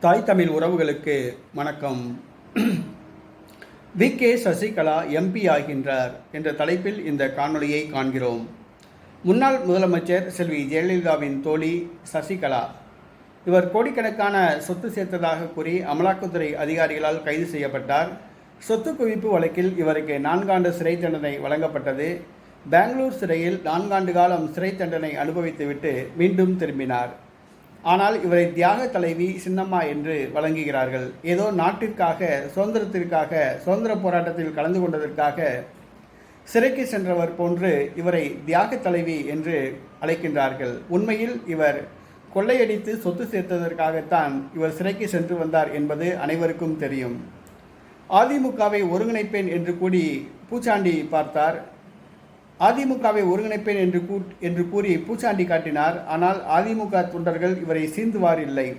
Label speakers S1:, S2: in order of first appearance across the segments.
S1: தாய் தமிழ் உறவுகளுக்கு வணக்கம். வி. கே. சசிகலா எம்பி ஆகின்றார் என்ற தலைப்பில் இந்த காணொளியை காண்கிறோம். முன்னாள் முதலமைச்சர் செல்வி ஜெயலலிதாவின் தோழி சசிகலா. இவர் கோடிக்கணக்கான சொத்து சேர்த்ததாக கூறி அமலாக்கத்துறை அதிகாரிகளால் கைது செய்யப்பட்டார். சொத்து குவிப்பு வழக்கில் இவருக்கு நான்காண்டு சிறை தண்டனை வழங்கப்பட்டது. பெங்களூர் சிறையில் நான்காண்டு காலம் சிறை தண்டனை அனுபவித்துவிட்டு மீண்டும் திரும்பினார். ஆனால் இவரை தியாக தலைவி சின்னம்மா என்று வழங்குகிறார்கள். ஏதோ நாட்டிற்காக சுதந்திரத்திற்காக சுதந்திர போராட்டத்தில் கலந்து கொண்டதற்காக சிறைக்கு சென்றவர் போன்று இவரை தியாக தலைவி என்று அழைக்கின்றார்கள். உண்மையில் இவர் கொள்ளையடித்து சொத்து சேர்த்ததற்காகத்தான் இவர் சிறைக்கு சென்று வந்தார் என்பது அனைவருக்கும் தெரியும். அதிமுகவை ஒருங்கிணைப்பேன் என்று கூடி பூச்சாண்டி பார்த்தார். அதிமுகவை ஒருங்கிணைப்பேன் என்று கூ என்று கூறி பூச்சாண்டி காட்டினார். ஆனால் அதிமுக தொண்டர்கள் இவரை சீந்துவாரில்லை.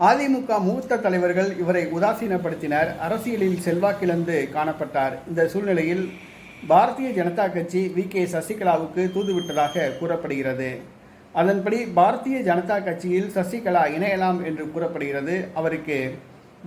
S1: அதிமுக மூத்த தலைவர்கள் இவரை உதாசீனப்படுத்தினர். அரசியலில் செல்வாக்கிழந்து காணப்பட்டார். இந்த சூழ்நிலையில் பாரதிய ஜனதா கட்சி வி. கே. சசிகலாவுக்கு தூதுவிட்டதாக கூறப்படுகிறது. அதன்படி பாரதிய ஜனதா கட்சியில் சசிகலா இணையலாம் என்று கூறப்படுகிறது. அவருக்கு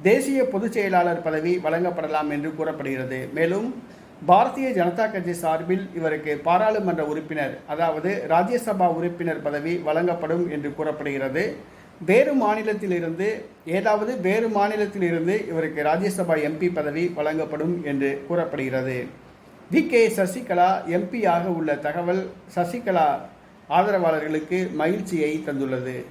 S1: தேசிய பொதுச் செயலாளர் பதவி வழங்கப்படலாம் என்று கூறப்படுகிறது. மேலும் பாரதிய ஜனதா கட்சி சார்பில் இவருக்கு பாராளுமன்ற உறுப்பினர் அதாவது ராஜ்யசபா உறுப்பினர் பதவி வழங்கப்படும் என்று கூறப்படுகிறது. வேறு மாநிலத்திலிருந்து ஏதாவது வேறு மாநிலத்திலிருந்து இவருக்கு ராஜ்யசபா எம்பி பதவி வழங்கப்படும் என்று கூறப்படுகிறது. வி. கே. சசிகலா எம்பியாக உள்ள தகவல் சசிகலா ஆதரவாளர்களுக்கு மகிழ்ச்சியை தந்துள்ளது.